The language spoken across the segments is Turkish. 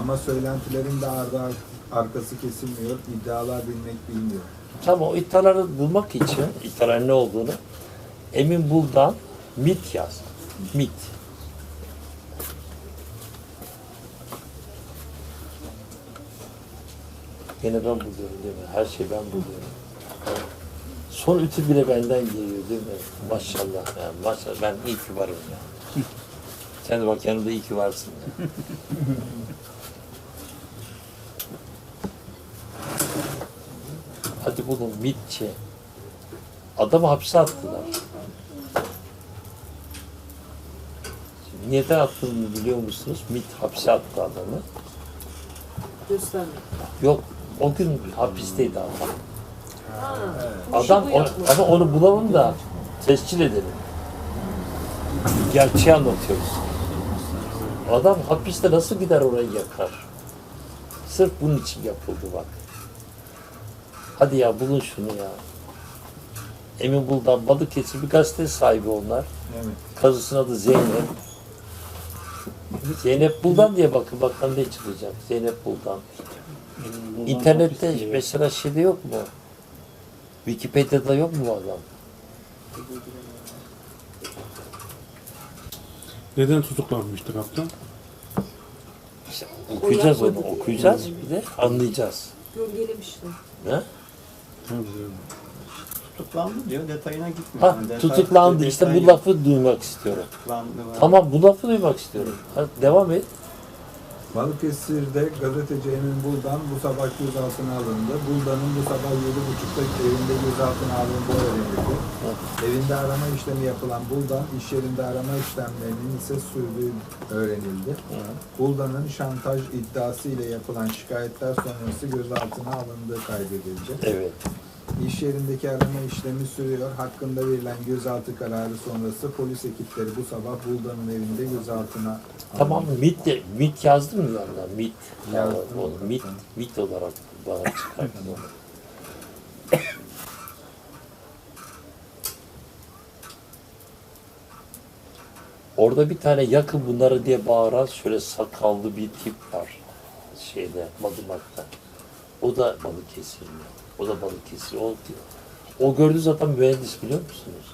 Ama söylentilerin de ardı ar- arkası kesilmiyor. İddialar bilmek bilmiyor. Tamam o iddiaları bulmak için, iddiaların ne olduğunu Emin Buldan MIT yaz. MIT. Yine ben buluyorum değil mi? Her şeyi ben buluyorum. Son ütü bile benden geliyor değil mi? Maşallah ya, maşallah. Ben iyi ki varım ya. Sen de bak yanımda iyi ki varsın ya. Hadi bulun MITçi. Adamı hapse attılar. Şimdi neden attığını biliyor musunuz? MIT hapse attı adamı. Gösterme. Yok o gün hapisteydi adam. Adam o, ama onu bulalım da tescil edelim. Gerçeği anlatıyoruz. Adam hapiste nasıl gider orayı yakar? Sırf bunun için yapıldı bak. Hadi ya bulun şunu ya. Emin Buldan Balıkesir bir gazete sahibi onlar. Evet. Kazısının adı Zeynep. Zeynep Buldan diye bakın bakalım ne çıkacak. Zeynep Buldan. İnternette mesela şeyde yok mu? Wikipedia'da yok mu bu adam? Neden tutuklanmıştı kaptan? İşte okuyacağız onu, okuyacağız bir de anlayacağız. Gölgelemişler. Ne? Tutuklandı diyor, detayına gitmiyor. Ha, Yani detay- tutuklandı işte bu lafı duymak istiyorum. Tutuklandı var. Tamam bu lafı duymak istiyorum. Hadi devam et. Balıkesir'de gazeteci Emin Buldan bu sabah gözaltına alındı. Buldan'ın bu sabah 7.30'da evinde gözaltına alındığı öğrenildi. Evinde arama işlemi yapılan Buldan, iş yerinde arama işlemlerinin ise sürdüğü öğrenildi. Buldan'ın şantaj iddiası ile yapılan şikayetler sonrası gözaltına alındığı kaydedildi. Evet. İş yerindeki arama işlemi sürüyor. Hakkında verilen gözaltı kararı sonrası polis ekipleri bu sabah Buldan'ın evinde gözaltına. Tamam MIT, de, MIT yazdın mı yanına? MIT. Yazdım. Onu MIT, MIT olarak bana çıkarttı. Orada bir tane yakın bunları diye bağıran şöyle sakallı bir tip var. Şeyde, Madımak'ta. O da Balıkesirli. O da Balıkesir. O, o gördüğü zaten mühendis biliyor musunuz?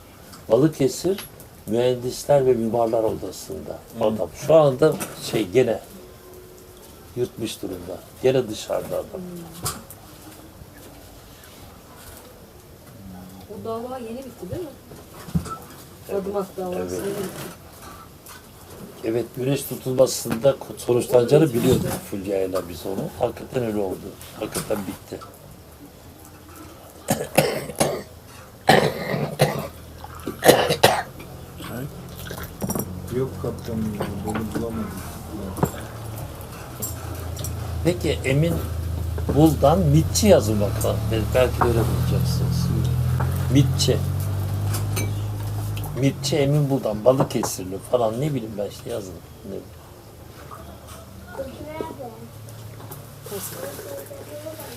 Balıkesir Mühendisler ve Mimarlar Odası'nda adam. Şu anda şey gene yutmuş durumda. Gene dışarıda adam. O dava yeni bitti değil mi? Adımak davası Evet. yeni bitti. Evet güneş tutulmasında sonuçlanacağını biliyorduk Fulya'yla biz onu. Hakikaten öyle oldu. Hakikaten bitti. Yok kaptanım ya, bulamadım. Peki Emin Buldan MITçi yazın bakalım. Belki öyle bulacaksınız. MITçi. MITçi Emin Buldan, Balıkesirli falan ne bileyim ben işte yazın. Ne.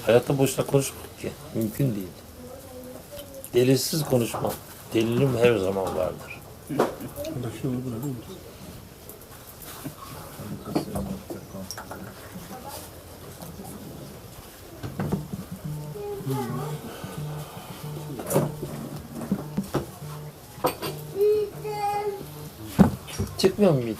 Hayatta boşuna konuşmak ki. Mümkün değil. Delilsiz konuşmam. Delilim her zaman vardır. Burada şunu bırakır mısın? Çıkmıyor mu MIT?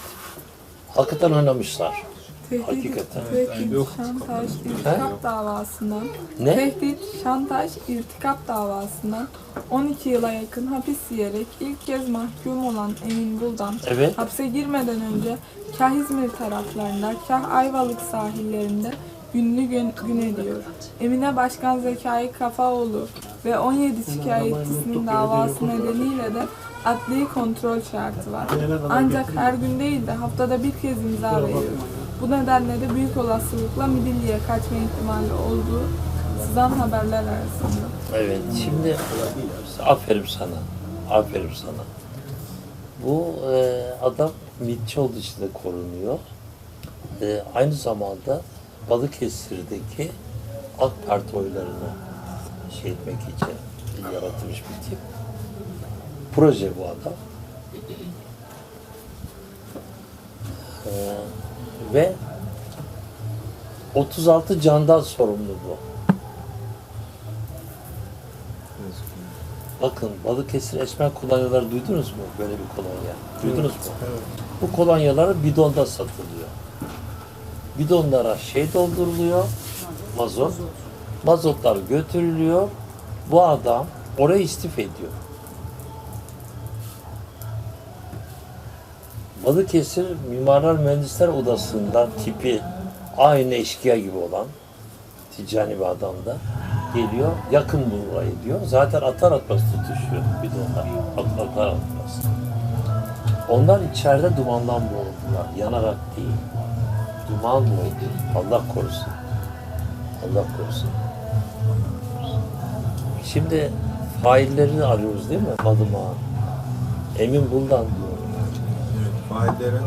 Hakikaten oynamışlar. Tehdit, Hakikaten. tehdit, şantaj, irtikap davasından, Ne? tehdit, şantaj, irtikap davasından 12 yıla yakın hapis yiyerek ilk kez mahkum olan Emin Buldan, Evet. hapse girmeden önce kah İzmir taraflarında, kah Ayvalık sahillerinde günlü gün, gün ediyor. Emine Başkan Zekai Kafaoğlu ve 17 şikayetçisinin davası nedeniyle de adli kontrol şartı var. Ancak her gün değil de haftada bir kez imza veriyor. Bu nedenle de büyük olasılıkla Midilli'ye kaçma ihtimali olduğu sızan haberler arasında. Evet, şimdi aferin sana. Aferin sana. Bu e, adam mitçi olduğu için de korunuyor. E, aynı zamanda Balıkesir'deki AK Parti oylarını şey etmek için yaratılmış bir tip. Proje bu adam. E, ve 36 candan sorumlu bu. Bakın Balıkesir Esmer kolonyaları duydunuz mu? Böyle bir kolonya. Duydunuz mu? Bu kolonyaları bidonda satılıyor. Bidonlara şey dolduruluyor, mazot. Mazotlar götürülüyor. Bu adam oraya istif ediyor. Balıkesir Mimarlar Mühendisler Odası'ndan tipi aynı eşkıya gibi olan ticani bir adam da geliyor yakın burayı diyor. Zaten atar atmaz tutuşuyor bidonlar. At- Atar atmaz. Onlar içeride dumandan boğuldular. Yanarak değil. Duman boğuldu. Allah korusun. Allah korusun. Şimdi faillerini arıyoruz değil mi? Madıma. Emin Buldan diyor. Faillerin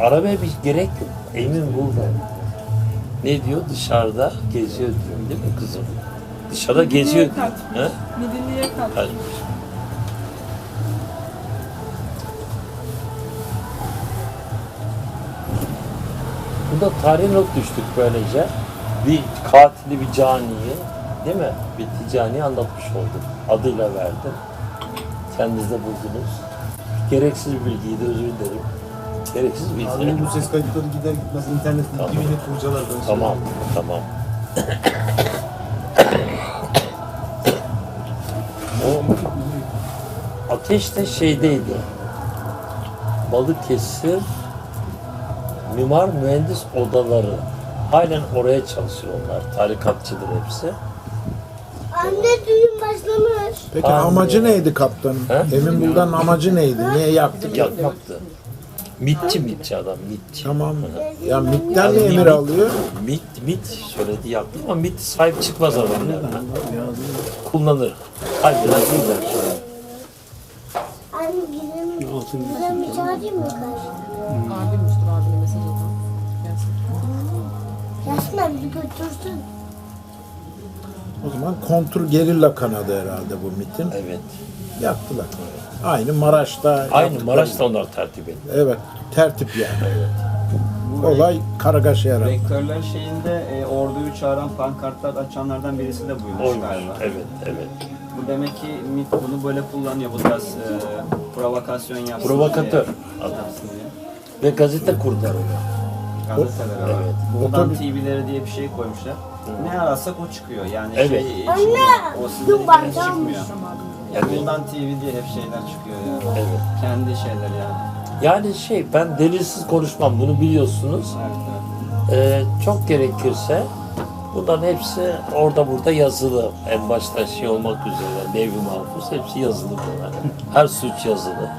Aramaya bir gerek yok. Emin Buldan. Ne diyor? Dışarıda geziyor diyor değil mi kızım? Dışarıda geziyor diyor. kaçmış. He? Midilliye kaç. Kaçmış. Bunda tarih not düştük böylece. Bir katili, bir caniyi, değil mi? Bir ticani anlatmış olduk. Adıyla verdim. Kendiniz de buldunuz. Gereksiz bilgiydi, özür dilerim. Gereksiz bir Abi bilgi. bu ses kayıtları gider gitmez internet Tamam. gibi de kurcalar. ben Tamam, söyleyeyim. tamam. o ateş de şeydeydi. Balıkesir Mimar Mühendis Odaları. Halen oraya çalışıyorlar. Tarikatçıdır hepsi. Anne düğün başlamış. Peki Anne. amacı neydi kaptanın? He? Emin Buldan'ın amacı neydi? Niye yaktı? Yakmaktı. Mitçi mitçi adam, mitçi. Tamam. Ya MİT'ten mi emir alıyor? Mit, mit söyledi yaktı ama mit sahip çıkmaz adamlarına. Kullanır. Hayır biraz değil de. Anne gidelim. Gidelim bir çağırayım mı karşı? Abimmiştir abine mesaj atan. Gelsin. Yasmin bir götürsün. O zaman kontur gerilla kanadı herhalde bu MİT'in. Evet. Yaktılar. Aynı Maraş'ta. Aynı yaptıkları Maraş'ta onlar tertip etti. Evet. Tertip yani. Bu Olay kargaşa yarattı. Rektörler şeyinde e, orduyu çağıran pankartlar açanlardan birisi de buymuş Oymuş. galiba. Evet, evet. Bu demek ki MİT bunu böyle kullanıyor. Bu tarz e, provokasyon yapsın Provokatör diye. adam. Yapsın diye. Ve gazete kurdular onu. Gazeteler var. Evet. Buldan Otobüs- TV'leri diye bir şey koymuşlar. Ne ararsak o çıkıyor. Yani Evet. şey. O sizin dediğiniz çıkmıyor. Evet. Buldan TV diye hep şeyler çıkıyor yani. Evet. Kendi şeyler yani. Yani şey ben delilsiz konuşmam bunu biliyorsunuz. Evet, evet. Ee, çok gerekirse bunların hepsi orada burada yazılı. En başta şey olmak üzere Nevi Mahfuz hepsi yazılı bunlar. Her suç yazılı.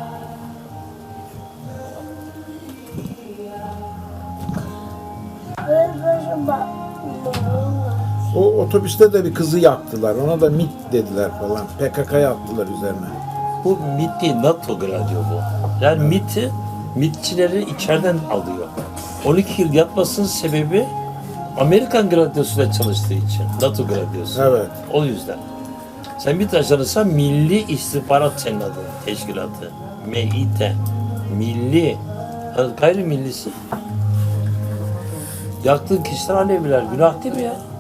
Otobüste de bir kızı yaktılar. Ona da MİT dediler falan. PKK'ya attılar üzerine. Bu MIT değil, NATO gradyo bu. Yani MIT'i, MIT'çileri içeriden alıyor. 12 yıl yatmasının sebebi Amerikan gradyosuyla çalıştığı için. NATO gradyosu. Evet. O yüzden. Sen MİT ajanıysan Milli İstihbarat senin adın, teşkilatı. MİT. Milli. Yani gayrimillisi. Yaktığın kişiler Aleviler. Günah değil mi ya?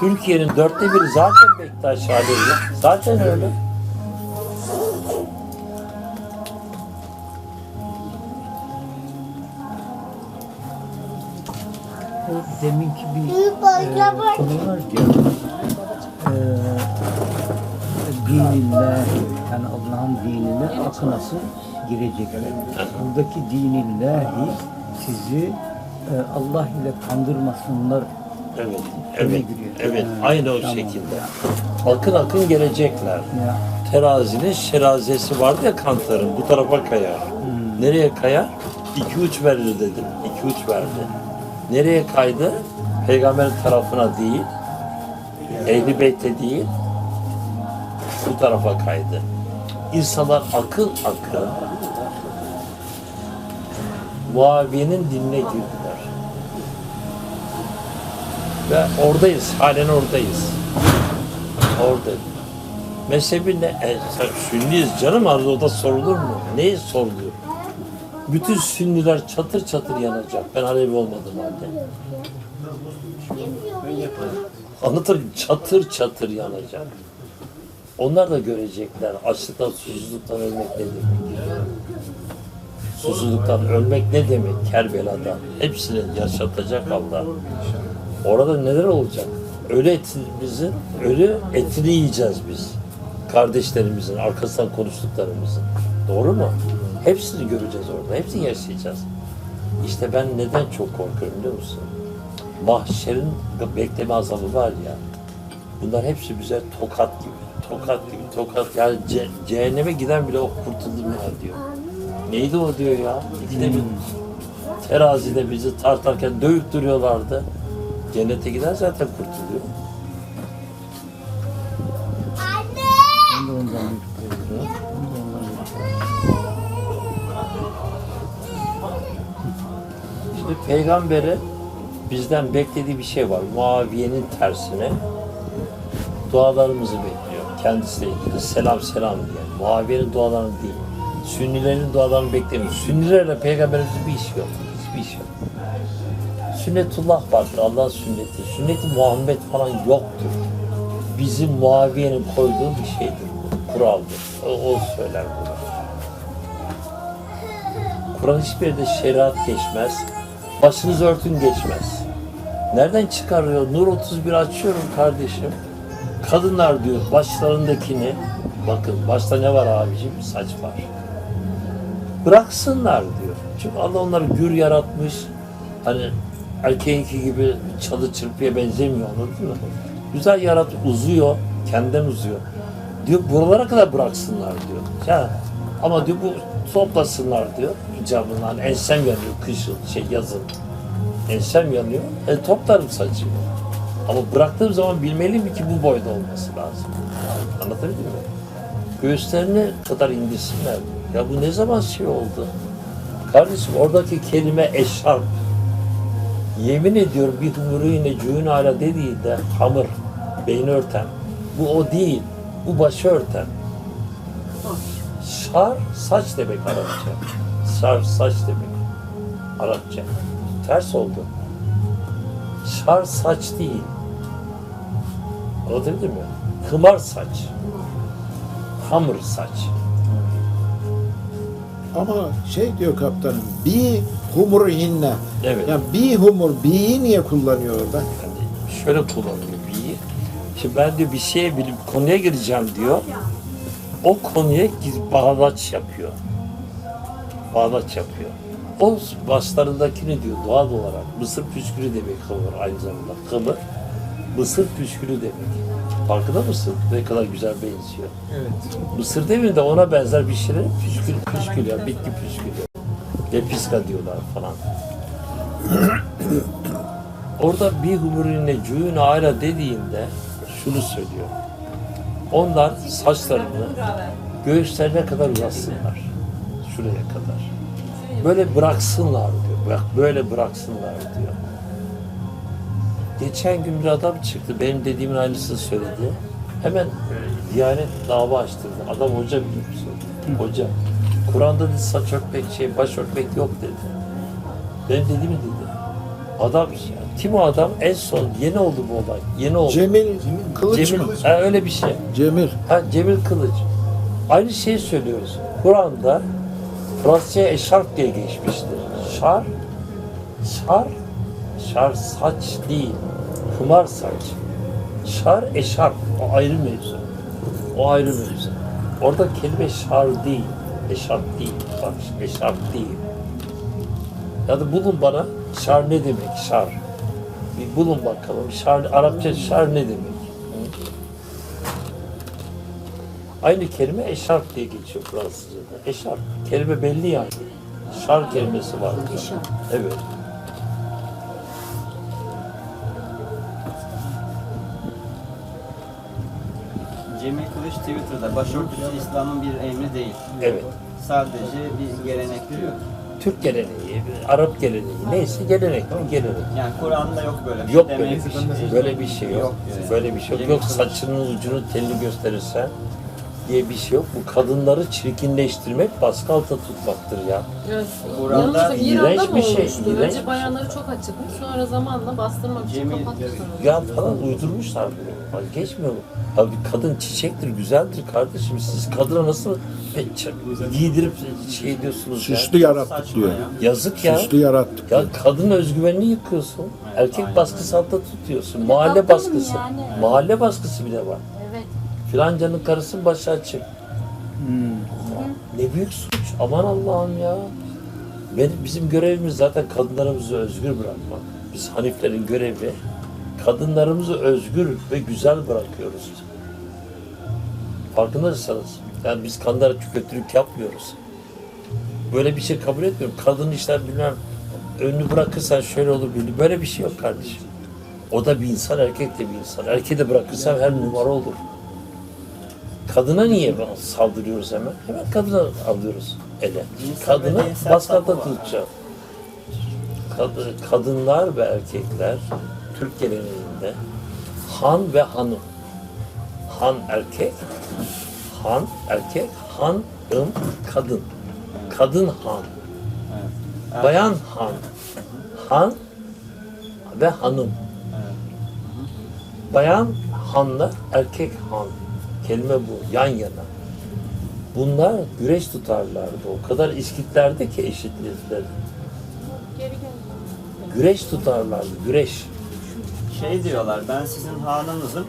Türkiye'nin dörtte biri zaten Bektaş Alevi. Zaten öyle. deminki bir bak. konu var ki eee dinillahi yani Allah'ın dinine akı nasıl girecek? Buradaki dinillahi sizi eee, Allah ile kandırmasınlar Evet, evet, giriyor. evet. Ha, Aynı o tamam. şekilde. Akın akın gelecekler. ya Terazinin şerazesi vardı ya kantarın, bu tarafa kayar. Nereye kayar? İki uç verir dedim. İki uç verdi. Nereye kaydı? Peygamberin tarafına değil, Ehli Beyt'e değil, bu tarafa kaydı. İnsanlar akın akın Muaviye'nin dinine girdiler. Ve oradayız, halen oradayız. Orada. Mezhebi ne? E, Sünniyiz canım arada o da sorulur mu? Neyi soruluyor? Bütün Sünniler çatır çatır yanacak. Ben Alevi olmadım halde. Anlatırım çatır çatır yanacak. Onlar da görecekler açlıktan susuzluktan ölmek ne demek. Susuzluktan ölmek ne demek Kerbela'da. Hepsini yaşatacak Allah. Orada neler olacak? Ölü etimizin, ölü etini yiyeceğiz biz. Kardeşlerimizin, arkasından konuştuklarımızın. Doğru mu? Hepsini göreceğiz orada. Hepsini yaşayacağız. İşte ben neden çok korkuyorum biliyor musun? Mahşerin bekleme azabı var ya. Bunlar hepsi bize tokat gibi. Tokat gibi, tokat. Yani ce- cehenneme giden bile o kurtuldum ya diyor. Neydi o diyor ya? İkide bir terazide bizi tartarken dövüp duruyorlardı. Cennete giden zaten kurtuluyor. Ben de ondan yürüyorum. Ben de ondan yürüyorum. Şimdi peygambere bizden beklediği bir şey var. Muaviyenin tersine dualarımızı bekliyor. Kendisiyle ilgili selam selam diye. Muaviyenin dualarını değil. Sünnilerin dualarını beklemiyor. Sünnilerle peygamberimizin bir işi yok. Hiçbir işi yok. Sünnetullah vardır. Allah'ın sünneti. Sünneti Muhammed falan yoktur. Bizim Muaviye'nin koyduğu bir şeydir bu. Kuraldır. O, o söyler bunu. Kur'an hiçbir yerde şeriat geçmez. Başınız örtün geçmez. Nereden çıkarıyor? Nur 31 açıyorum kardeşim. Kadınlar diyor başlarındakini bakın başta ne var abicim? Saç var. Bıraksınlar diyor. Çünkü Allah onları gür yaratmış. Hani erkeğinki gibi çalı çırpıya benzemiyor anladın mı? Güzel yarat uzuyor. Kendinden uzuyor. Diyor buralara kadar bıraksınlar diyor. Ya ama diyor bu toplasınlar diyor icabından. Ensem yanıyor kışın şey yazın. Ensem yanıyor. E toplarım saçımı. Ama bıraktığım zaman bilmeliyim ki bu boyda olması lazım. Anlatabildim mi? Göğüslerine kadar indirsinler. Ya bu ne zaman şey oldu? Kardeşim oradaki kelime eşarp. Yemin ediyorum bir humuru yine cüğün hala dediğinde hamur, beyni örten. Bu o değil. Bu başı örten. Şar saç demek Arapça. Şar saç demek. Arapça. Ters oldu. Şar saç değil. Anlatabildim mi? Hımar saç. Hamur saç. Ama şey diyor kaptanım, bi humur hinne. Evet. Yani bi humur, bi'yi niye kullanıyor orada? Yani şöyle kullanıyor bir. Şimdi ben diyor bir şeye bilip konuya gireceğim diyor. O konuya gir- bağlaç yapıyor. Bağlaç yapıyor. O başlarındakini diyor doğal olarak mısır püskülü demek kıvır aynı zamanda. Kıvır mısır püskülü demek. Farkında mısın? Ne kadar güzel benziyor. Evet. Mısır değil de ona benzer bir şey. Püskül, püskül ya, bitki püskülü. Lepiska diyorlar falan. Orada bir humurine cüğün aile dediğinde şunu söylüyor. Onlar saçlarını göğüslerine kadar uzatsınlar. Şuraya kadar. Böyle bıraksınlar diyor. Bak böyle bıraksınlar diyor. Geçen gün bir adam çıktı. Benim dediğimin aynısını söyledi. Hemen Diyanet dava açtırdı. Adam hoca biliyor musun? Hoca. Kur'an'da dedi saç örtmek, şey, baş örtmek yok dedi. Benim dediğimi dedi. Adam, kim o adam? En son yeni oldu bu olay. Yeni oldu. Cemil, kılıç Cemil, mı? ha, öyle bir şey. Cemil. Ha, Cemil Kılıç. Aynı şeyi söylüyoruz. Kur'an'da Fransızca eşarp diye geçmiştir. Şar, şar, şar saç değil. Kumar saç. Şar eşarp. O ayrı mevzu. O ayrı mevzu. Orada kelime şar değil. Eşarp değil. Bak eşarp değil. Ya da bulun bana şar ne demek şar. Bir bulun bakalım. Şar, Arapça şar ne demek? Aynı kelime eşarp diye geçiyor Fransızca'da. Eşarp. Kelime belli yani. Şar kelimesi var. Eşarp. Evet. Kılıç Twitter'da başörtüsü İslam'ın bir emri değil. Evet. Sadece bir gelenek diyor. Türk geleneği, Arap geleneği, neyse gelenek mi gelenek. Yani Kur'an'da yok böyle bir şey. Yok böyle Demek bir ki- şey. Böyle bir şey yok. Yok yani. Böyle bir şey yok. Yok saçının ucunu telli gösterirsen diye bir şey yok. Bu kadınları çirkinleştirmek, baskı altında tutmaktır ya. Evet. Burada İran'da iğrenç bir şey, iğrenç Önce şey. bayanları çok açıkmış. Sonra zamanla bastırmak için kapatmışlar. Ya falan uydurmuşlar bunu. Geçmiyor mu? Abi kadın çiçektir, güzeldir kardeşim. Siz kadına nasıl e, giydirip şey diyorsunuz ya? Süslü yarattık saçma diyor. ya. Yazık ya. Süslü yarattık. Ya kadın özgüvenini yıkıyorsun. Erkek aynen baskısı altında tutuyorsun. Mahalle Kaptanım baskısı. yani. Mahalle baskısı bile var. Evet. Filancanın karısının başı açık. Ne büyük suç. Aman Allah'ım ya. Benim, bizim görevimiz zaten kadınlarımızı özgür bırakmak. Biz Haniflerin görevi kadınlarımızı özgür ve güzel bırakıyoruz. Farkındaysanız. Yani biz kadınlara kötülük yapmıyoruz. Böyle bir şey kabul etmiyorum. Kadın işler bilmem önünü bırakırsan şöyle olur böyle. Böyle bir şey yok kardeşim. O da bir insan, erkek de bir insan. Erkeği de bırakırsam her numara olur. Kadına niye saldırıyoruz hemen? Hemen kadına alıyoruz ele. Kadını baskıda tutacağım. Kad- kadınlar ve erkekler Türk geleneğinde han ve hanım. Han erkek, han erkek, hanım kadın. Kadın han. Evet. Bayan han. Han ve hanım. Evet. Bayan hanla erkek han. Kelime bu. Yan yana. Bunlar güreş tutarlardı. O kadar iskitlerdi ki eşitlikleri. Güreş tutarlardı. Güreş. Şey diyorlar ben sizin hanınızım.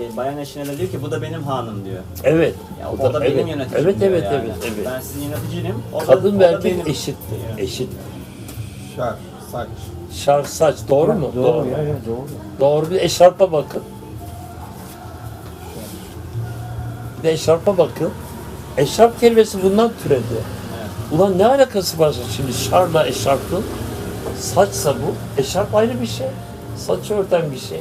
E, bayan eşine de diyor ki bu da benim hanım diyor. Evet. Ya, O o, da- da benim evet. yöneticim Evet diyor evet yani. evet evet. Ben sizin yöneticiyim. O da, Kadın o ve da erkek benim. eşittir. diyor. Eşit. Şar, saç. Şar saç doğru mu? Doğru ya, ya doğru. Doğru bir eşarpa bakın. Bir de eşarpa bakın. Eşarp kelimesi bundan türedi. Ulan ne alakası var şimdi şarla eşarpın? Saçsa bu. Eşarp ayrı bir şey. Saçı örten bir şey.